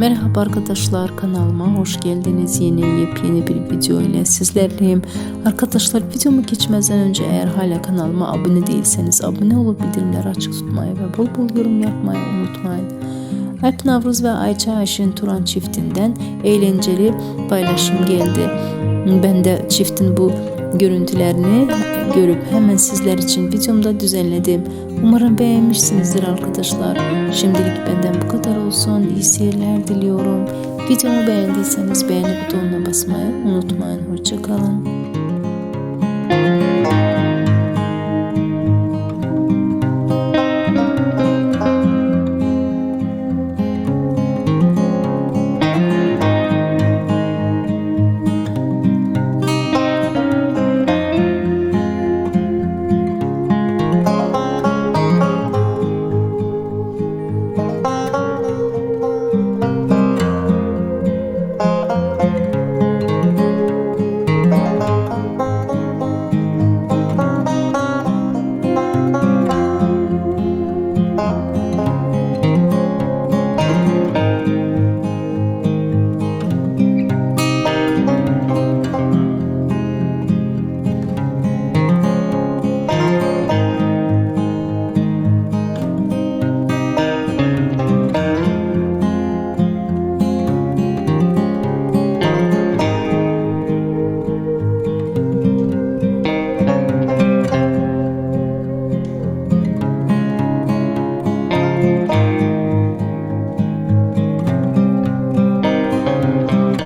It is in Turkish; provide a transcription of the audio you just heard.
Merhaba arkadaşlar kanalıma hoş geldiniz. Yeni yepyeni bir video ile sizlerleyim. Arkadaşlar videomu geçmeden önce eğer hala kanalıma abone değilseniz abone olup bildirimleri açık tutmayı ve bol bol yorum yapmayı unutmayın. Alp Navruz ve Ayça Ayşin Turan çiftinden eğlenceli paylaşım geldi. Ben de çiftin bu görüntülerini görüp hemen sizler için videomda düzenledim. Umarım beğenmişsinizdir arkadaşlar. Şimdilik benden bu kadar olsun. İyi seyirler diliyorum. Videomu beğendiyseniz beğeni butonuna basmayı unutmayın. Hoşçakalın.